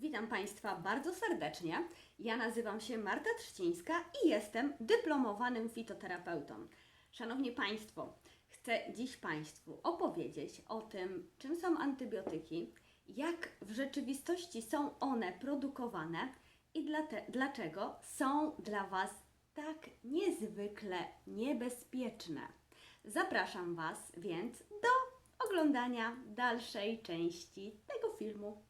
Witam Państwa bardzo serdecznie. Ja nazywam się Marta Trzcińska i jestem dyplomowanym fitoterapeutą. Szanowni Państwo, chcę dziś Państwu opowiedzieć o tym, czym są antybiotyki, jak w rzeczywistości są one produkowane i dlaczego są dla Was tak niezwykle niebezpieczne. Zapraszam Was więc do oglądania dalszej części tego filmu.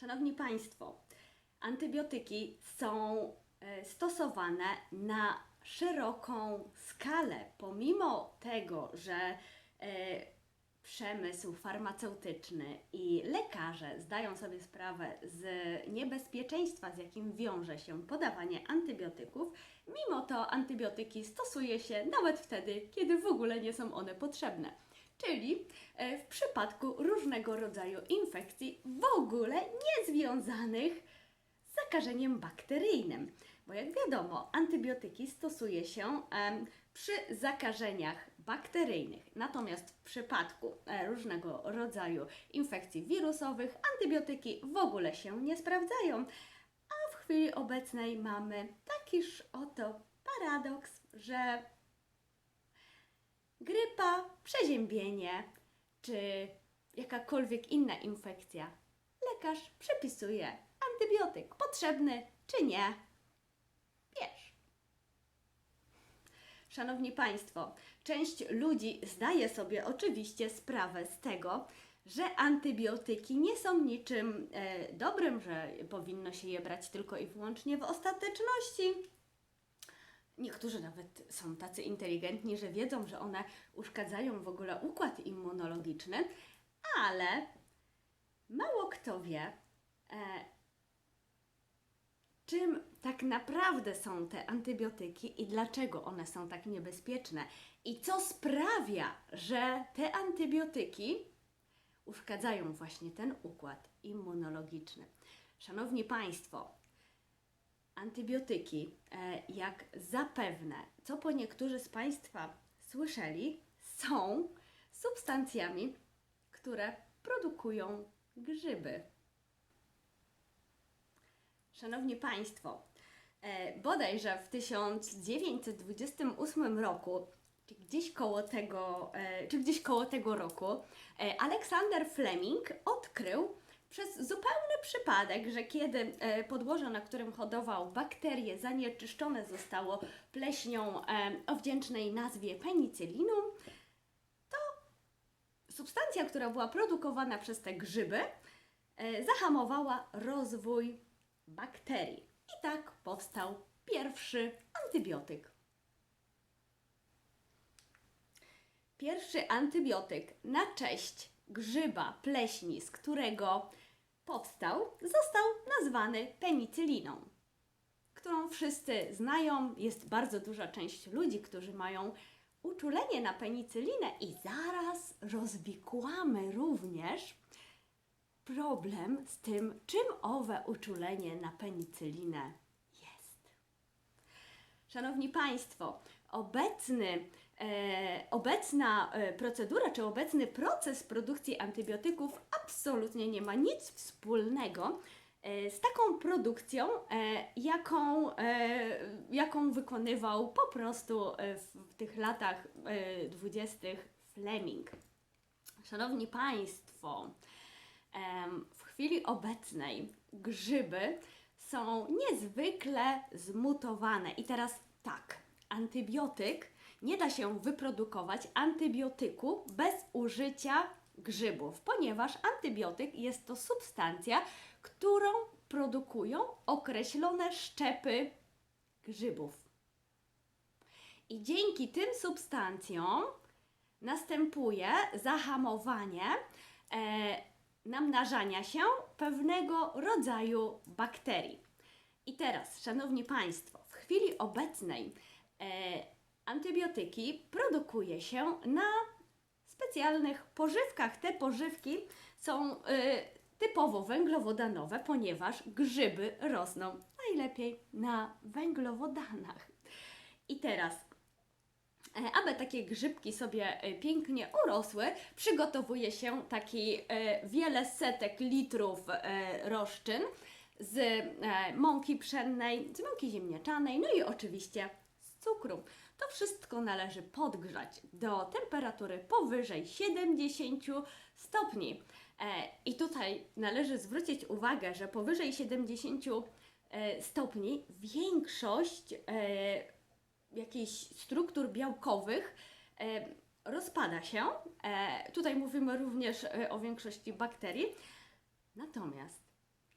Szanowni Państwo, antybiotyki są e, stosowane na szeroką skalę, pomimo tego, że e, przemysł farmaceutyczny i lekarze zdają sobie sprawę z niebezpieczeństwa, z jakim wiąże się podawanie antybiotyków, mimo to antybiotyki stosuje się nawet wtedy, kiedy w ogóle nie są one potrzebne. Czyli w przypadku różnego rodzaju infekcji w ogóle niezwiązanych z zakażeniem bakteryjnym. Bo jak wiadomo, antybiotyki stosuje się przy zakażeniach bakteryjnych. Natomiast w przypadku e, różnego rodzaju infekcji wirusowych antybiotyki w ogóle się nie sprawdzają. A w chwili obecnej mamy takiż oto paradoks, że grypa, przeziębienie czy jakakolwiek inna infekcja, lekarz przepisuje antybiotyk, potrzebny czy nie. Wiesz. Szanowni Państwo, część ludzi zdaje sobie oczywiście sprawę z tego, że antybiotyki nie są niczym e, dobrym, że powinno się je brać tylko i wyłącznie w ostateczności. Niektórzy nawet są tacy inteligentni, że wiedzą, że one uszkadzają w ogóle układ immunologiczny, ale mało kto wie, e, czym tak naprawdę są te antybiotyki i dlaczego one są tak niebezpieczne i co sprawia, że te antybiotyki uszkadzają właśnie ten układ immunologiczny. Szanowni Państwo, Antybiotyki, e, jak zapewne, co po niektórzy z Państwa słyszeli, są substancjami, które produkują grzyby. Szanowni Państwo, e, bodajże w 1928 roku, czy gdzieś koło tego, e, czy gdzieś koło tego roku, Alexander Fleming odkrył przez zupełny przypadek, że kiedy e, podłoże, na którym hodował bakterie, zanieczyszczone zostało pleśnią e, o wdzięcznej nazwie penicylinum, to substancja, która była produkowana przez te grzyby, e, zahamowała rozwój bakterii. I tak powstał pierwszy antybiotyk. Pierwszy antybiotyk na cześć grzyba pleśni, z którego powstał, został nazwany penicyliną, którą wszyscy znają. Jest bardzo duża część ludzi, którzy mają uczulenie na penicylinę i zaraz rozwikłamy również problem z tym, czym owe uczulenie na penicylinę jest. Szanowni Państwo, obecny, obecna e, procedura czy obecny proces produkcji antybiotyków absolutnie nie ma nic wspólnego e, z taką produkcją, e, jaką, e, jaką wykonywał po prostu e, w, tych latach e, dwudziestych Fleming. Szanowni Państwo, w chwili obecnej grzyby są niezwykle zmutowane. I teraz tak, antybiotyk nie da się wyprodukować antybiotyku bez użycia grzybów, ponieważ antybiotyk jest to substancja, którą produkują określone szczepy grzybów. I dzięki tym substancjom następuje zahamowanie e, namnażania się pewnego rodzaju bakterii. I teraz, Szanowni Państwo, w chwili obecnej e, antybiotyki produkuje się na specjalnych pożywkach. Te pożywki są e, typowo węglowodanowe, ponieważ grzyby rosną najlepiej na węglowodanach. I teraz E, Aby takie grzybki sobie e, pięknie urosły, przygotowuje się taki e, wiele setek litrów roszczyn z mąki pszennej, z mąki ziemniaczanej, no i oczywiście z cukru. To wszystko należy podgrzać do temperatury powyżej 70 stopni. E, I tutaj należy zwrócić uwagę, że powyżej 70 e, stopni większość e, jakichś struktur białkowych rozpada się. Tutaj mówimy również o większości bakterii. Natomiast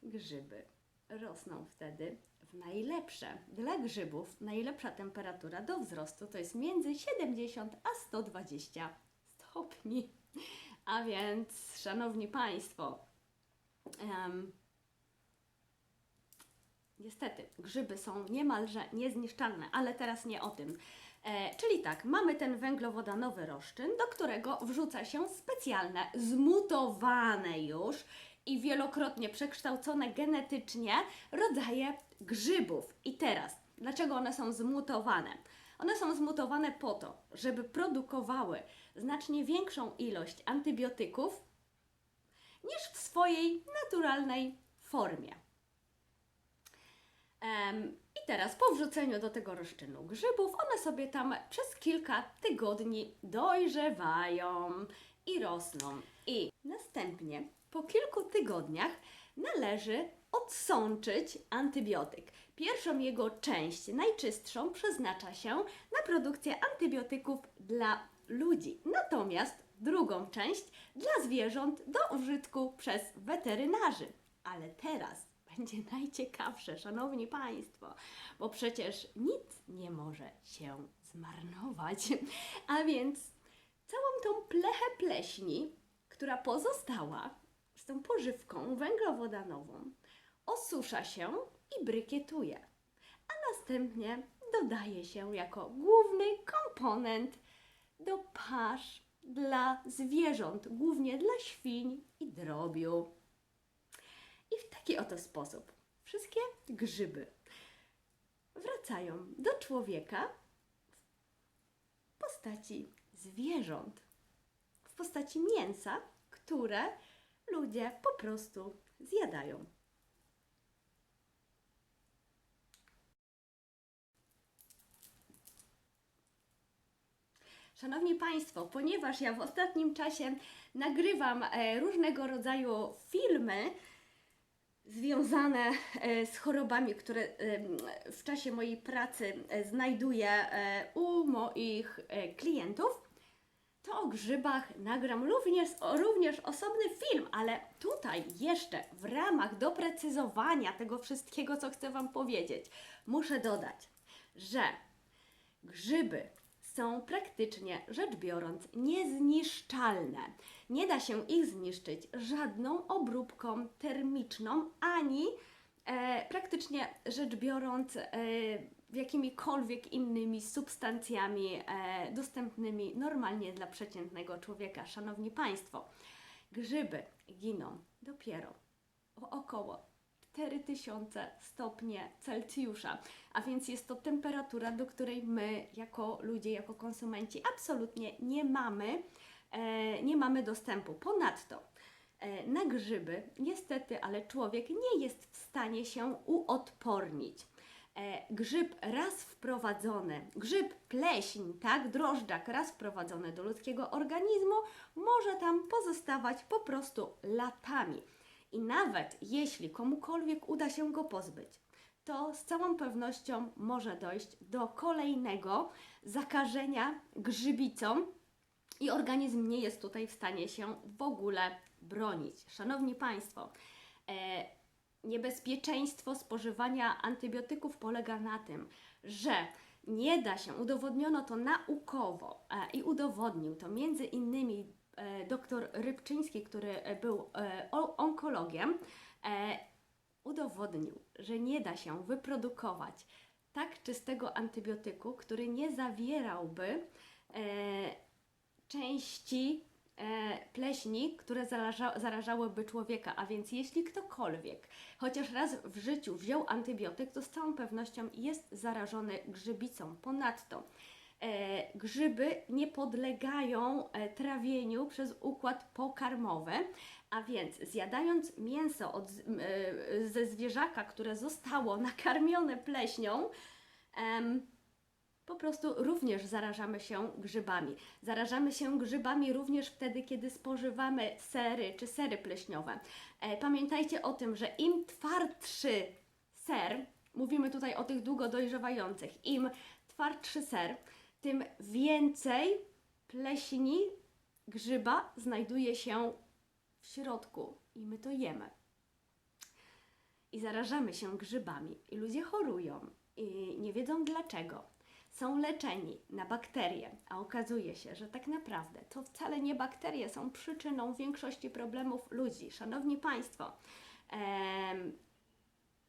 grzyby rosną wtedy najlepsze. Dla grzybów najlepsza temperatura do wzrostu to jest między 70 a 120 stopni. A więc, szanowni Państwo, em, Niestety, grzyby są niemalże niezniszczalne, ale teraz nie o tym. E, czyli tak, mamy ten węglowodanowy roszczyn, do którego wrzuca się specjalne, zmutowane już i wielokrotnie przekształcone genetycznie rodzaje grzybów. I teraz, dlaczego one są zmutowane? One są zmutowane po to, żeby produkowały znacznie większą ilość antybiotyków niż w swojej naturalnej formie. I teraz po wrzuceniu do tego roszczynu grzybów, one sobie tam przez kilka tygodni dojrzewają i rosną. I następnie po kilku tygodniach należy odsączyć antybiotyk. Pierwszą jego część, najczystszą, przeznacza się na produkcję antybiotyków dla ludzi. Natomiast drugą część dla zwierząt do użytku przez weterynarzy. Ale teraz będzie najciekawsze, szanowni Państwo, bo przecież nic nie może się zmarnować. A więc całą tą plechę pleśni, która pozostała z tą pożywką węglowodanową, osusza się i brykietuje, a następnie dodaje się jako główny komponent do pasz dla zwierząt, głównie dla świń i drobiu. I w taki oto sposób wszystkie grzyby wracają do człowieka w postaci zwierząt, w postaci mięsa, które ludzie po prostu zjadają. Szanowni Państwo, ponieważ ja w ostatnim czasie nagrywam e, różnego rodzaju filmy, związane e, z chorobami, które em, w czasie mojej pracy e, znajduję e, u moich e, klientów, to o grzybach nagram również, również osobny film, ale tutaj jeszcze w ramach doprecyzowania tego wszystkiego, co chcę Wam powiedzieć, muszę dodać, że grzyby są praktycznie rzecz biorąc niezniszczalne. Nie da się ich zniszczyć żadną obróbką termiczną, ani e, praktycznie rzecz biorąc e, jakimikolwiek innymi substancjami e, dostępnymi normalnie dla przeciętnego człowieka. Szanowni Państwo, grzyby giną dopiero o około 4000 stopnie Celsjusza, a więc jest to temperatura, do której my jako ludzie, jako konsumenci absolutnie nie mamy, e, nie mamy dostępu. Ponadto e, na grzyby niestety, ale człowiek nie jest w stanie się uodpornić. E, grzyb raz wprowadzony, grzyb pleśń, tak, drożdżak raz wprowadzony do ludzkiego organizmu może tam pozostawać po prostu latami. I nawet jeśli komukolwiek uda się go pozbyć, to z całą pewnością może dojść do kolejnego zakażenia grzybicą i organizm nie jest tutaj w stanie się w ogóle bronić. Szanowni Państwo, e, niebezpieczeństwo spożywania antybiotyków polega na tym, że nie da się, udowodniono to naukowo e, i udowodnił to między innymi e, dr Rybczyński, który e, był onkologiem, udowodnił, że nie da się wyprodukować tak czystego antybiotyku, który nie zawierałby części pleśni, które zaraża, zarażałyby człowieka. A więc jeśli ktokolwiek chociaż raz w życiu wziął antybiotyk, to z całą pewnością jest zarażony grzybicą. Ponadto e, grzyby nie podlegają e, trawieniu przez układ pokarmowy, a więc zjadając mięso od, e, ze zwierzaka, które zostało nakarmione pleśnią, po prostu również zarażamy się grzybami. Zarażamy się grzybami również wtedy, kiedy spożywamy sery czy sery pleśniowe. E, pamiętajcie o tym, że im twardszy ser, mówimy tutaj o tych długo dojrzewających, im twardszy ser, tym więcej pleśni grzyba znajduje się w środku i my to jemy. I zarażamy się grzybami, i ludzie chorują, i nie wiedzą dlaczego. Są leczeni na bakterie, a okazuje się, że tak naprawdę to wcale nie bakterie są przyczyną większości problemów ludzi. Szanowni Państwo, em,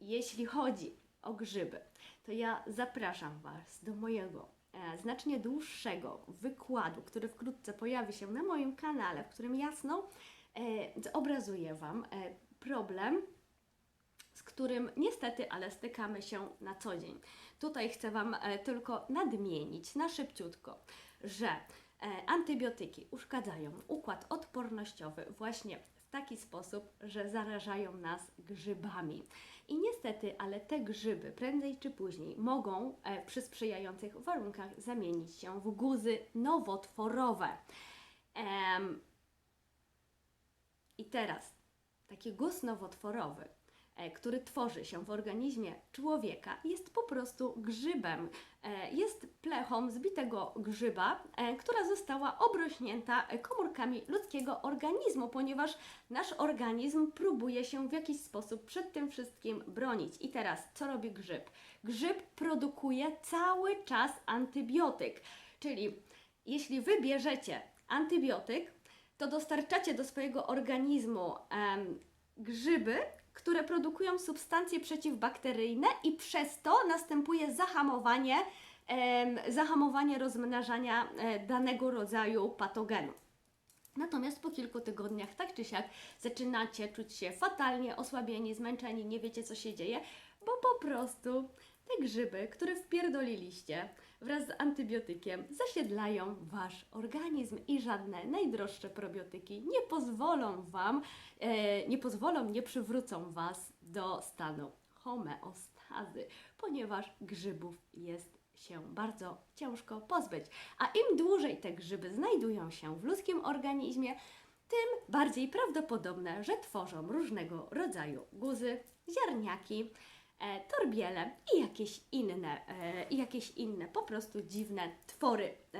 jeśli chodzi o grzyby, to ja zapraszam Was do mojego e, znacznie dłuższego wykładu, który wkrótce pojawi się na moim kanale, w którym jasno e, zobrazuję Wam e, problem, z którym niestety, ale stykamy się na co dzień. Tutaj chcę Wam e, tylko nadmienić na szybciutko, że e, antybiotyki uszkadzają układ odpornościowy właśnie w taki sposób, że zarażają nas grzybami. I niestety, ale te grzyby prędzej czy później mogą e, przy sprzyjających warunkach zamienić się w guzy nowotworowe. I teraz taki guz nowotworowy, który tworzy się w organizmie człowieka, jest po prostu grzybem. E, Jest plechą zbitego grzyba, e, która została obrośnięta e, komórkami ludzkiego organizmu, ponieważ nasz organizm próbuje się w jakiś sposób przed tym wszystkim bronić. I teraz, co robi grzyb? Grzyb produkuje cały czas antybiotyk, czyli jeśli wy bierzecie antybiotyk, to dostarczacie do swojego organizmu em, grzyby, które produkują substancje przeciwbakteryjne i przez to następuje zahamowanie, em, zahamowanie rozmnażania e, danego rodzaju patogenu. Natomiast po kilku tygodniach, tak czy siak, zaczynacie czuć się fatalnie, osłabieni, zmęczeni, nie wiecie co się dzieje, bo po prostu te grzyby, które wpierdoliliście wraz z antybiotykiem, zasiedlają wasz organizm i żadne najdroższe probiotyki nie pozwolą wam, e, nie pozwolą, nie przywrócą was do stanu homeostazy, ponieważ grzybów jest się bardzo ciężko pozbyć. A im dłużej te grzyby znajdują się w ludzkim organizmie, tym bardziej prawdopodobne, że tworzą różnego rodzaju guzy, ziarniaki, torbiele i jakieś inne, e, i jakieś inne po prostu dziwne twory, e,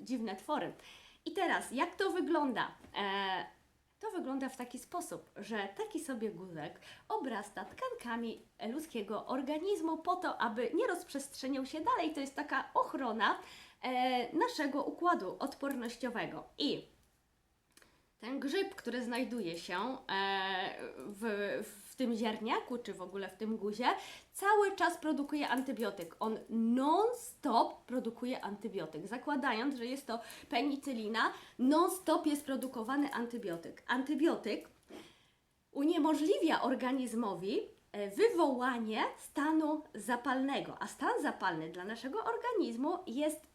dziwne twory. I teraz, jak to wygląda? E, to wygląda w taki sposób, że taki sobie guzek obrasta tkankami ludzkiego organizmu po to, aby nie rozprzestrzeniał się dalej. To jest taka ochrona e, naszego układu odpornościowego. I ten grzyb, który znajduje się e, w, w tym ziarniaku, czy w ogóle w tym guzie, cały czas produkuje antybiotyk. On non-stop produkuje antybiotyk. Zakładając, że jest to penicylina, non-stop jest produkowany antybiotyk. Antybiotyk uniemożliwia organizmowi e, wywołanie stanu zapalnego, a stan zapalny dla naszego organizmu jest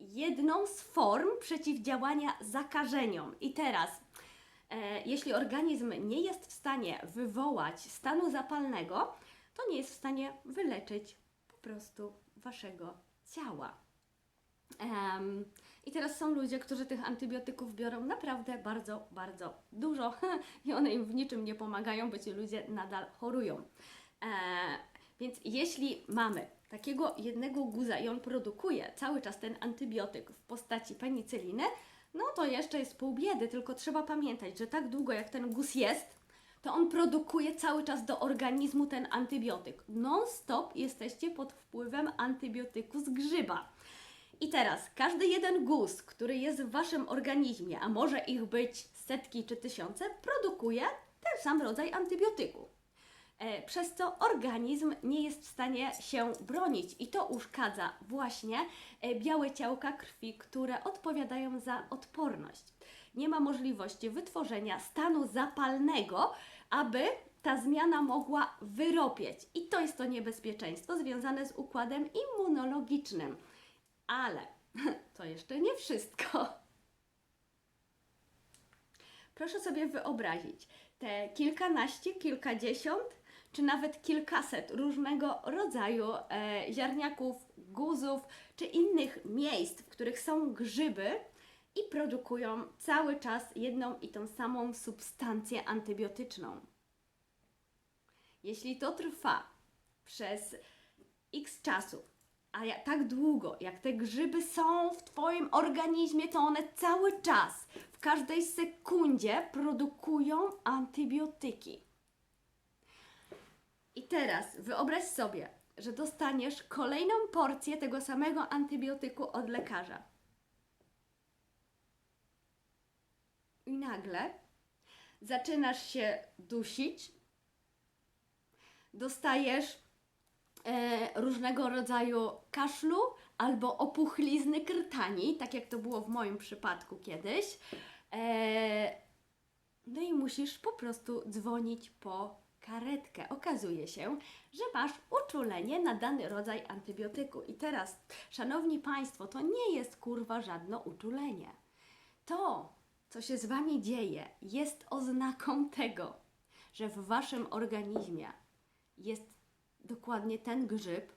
jedną z form przeciwdziałania zakażeniom. I teraz, jeśli organizm nie jest w stanie wywołać stanu zapalnego, to nie jest w stanie wyleczyć po prostu waszego ciała. Em, I teraz są ludzie, którzy tych antybiotyków biorą naprawdę bardzo, bardzo dużo i one im w niczym nie pomagają, bo ci ludzie nadal chorują. E, więc jeśli mamy takiego jednego guza i on produkuje cały czas ten antybiotyk w postaci penicyliny, no to jeszcze jest pół biedy, tylko trzeba pamiętać, że tak długo jak ten guz jest, to on produkuje cały czas do organizmu ten antybiotyk. Non-stop jesteście pod wpływem antybiotyku z grzyba. I teraz każdy jeden guz, który jest w waszym organizmie, a może ich być setki czy tysiące, produkuje ten sam rodzaj antybiotyku. E, Przez co organizm nie jest w stanie się bronić i to uszkadza właśnie e, białe ciałka krwi, które odpowiadają za odporność. Nie ma możliwości wytworzenia stanu zapalnego, aby ta zmiana mogła wyropieć. I to jest to niebezpieczeństwo związane z układem immunologicznym. Ale to jeszcze nie wszystko. Proszę sobie wyobrazić te kilkanaście, kilkadziesiąt, czy nawet kilkaset różnego rodzaju e, ziarniaków, guzów, czy innych miejsc, w których są grzyby i produkują cały czas jedną i tą samą substancję antybiotyczną. Jeśli to trwa przez x czasu, a ja, tak długo, jak te grzyby są w Twoim organizmie, to one cały czas, w każdej sekundzie produkują antybiotyki. I teraz wyobraź sobie, że dostaniesz kolejną porcję tego samego antybiotyku od lekarza. I nagle zaczynasz się dusić, dostajesz e, różnego rodzaju kaszlu albo opuchlizny krtani, tak jak to było w moim przypadku kiedyś. E, no i musisz po prostu dzwonić po karetkę. Okazuje się, że masz uczulenie na dany rodzaj antybiotyku. I teraz, szanowni Państwo, to nie jest kurwa żadne uczulenie. To, co się z Wami dzieje, jest oznaką tego, że w Waszym organizmie jest dokładnie ten grzyb,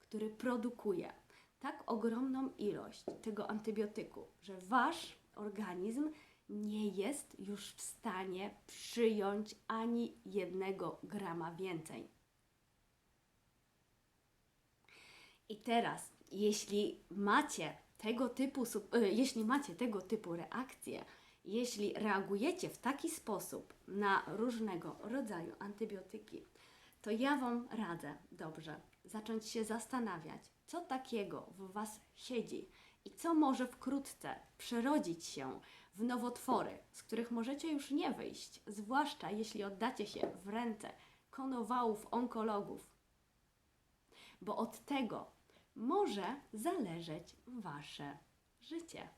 który produkuje tak ogromną ilość tego antybiotyku, że wasz organizm nie jest już w stanie przyjąć ani jednego grama więcej. I teraz, jeśli macie tego typu, e, jeśli macie tego typu reakcje, jeśli reagujecie w taki sposób na różnego rodzaju antybiotyki, to ja Wam radzę dobrze zacząć się zastanawiać, co takiego w Was siedzi i co może wkrótce przerodzić się w nowotwory, z których możecie już nie wyjść, zwłaszcza jeśli oddacie się w ręce konowałów onkologów, bo od tego może zależeć Wasze życie.